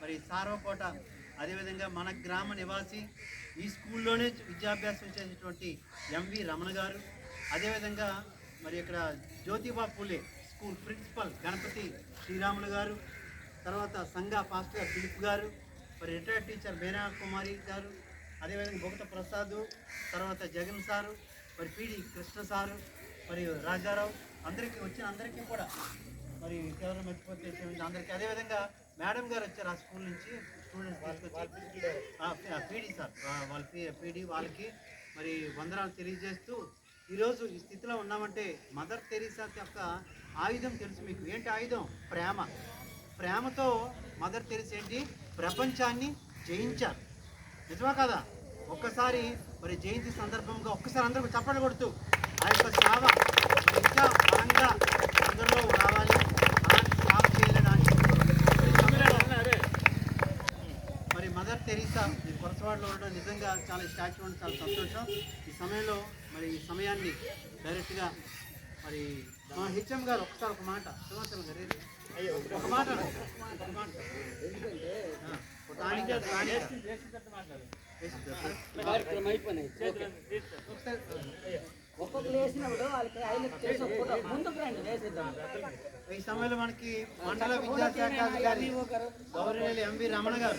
మరి సార్వకోట అదేవిధంగా మన గ్రామ నివాసి ఈ స్కూల్లోనే విద్యాభ్యాసం చేసినటువంటి ఎంవి రమణ గారు. అదేవిధంగా మరి ఇక్కడ జ్యోతిబా పూలే స్కూల్ ప్రిన్సిపల్ గణపతి శ్రీరాములు గారు. తర్వాత సంఘ పాస్టర్ ఫిలిప్ గారు. మరి రిటైర్డ్ టీచర్ మేనా కుమారి గారు. అదేవిధంగా భోగత ప్రసాద్ తర్వాత జగన్ సారు మరి పిడి కృష్ణ సారు మరియు రాజారావు. అందరికీ వచ్చిన అందరికీ కూడా మరి ఎవరు మర్చిపోతే క్షమించండి. అందరికీ అదేవిధంగా మేడం గారు వచ్చారు ఆ స్కూల్ నుంచి. స్టూడెంట్స్ పీడీ సార్ వాళ్ళ పీడీ వాళ్ళకి మరి వందనాలు తెలియజేస్తూ ఈరోజు ఈ స్థితిలో ఉన్నామంటే మదర్ తెరీసా యొక్క ఆయుధం తెలుసు మీకు. ఏంటి ఆయుధం? ప్రేమ. ప్రేమతో మదర్ తెరీసా ఏంటి? ప్రపంచాన్ని జయించారు. నిజమా కదా? ఒక్కసారి మరి జయంతి సందర్భంగా ఒక్కసారి అందరూ చప్పట్లు కొడుతూ ఆ యొక్క సేవ తెరీసా ఈ కొరసవాడలో ఉండడం నిజంగా చాలా స్టాచ్యూ ఉండడం చాలా సంతోషం. ఈ సమయంలో మరి ఈ సమయాన్ని డైరెక్ట్గా మరి మా హెచ్ఎం గారు ఒకసారి ఒక మాట సింహాచలం గారు? ఒక మాట ఒకసారి. ఒక్కొక్కరు వేసినప్పుడు వాళ్ళకి హైలైట్ చేసి ఒక ఫోటో ముందుకు రండి వేసేద్దాం ఈ సమయంలో మనకి మండల విద్యాశాఖ అధికారి గౌరవనీయులు ఎంవి రమణ గారు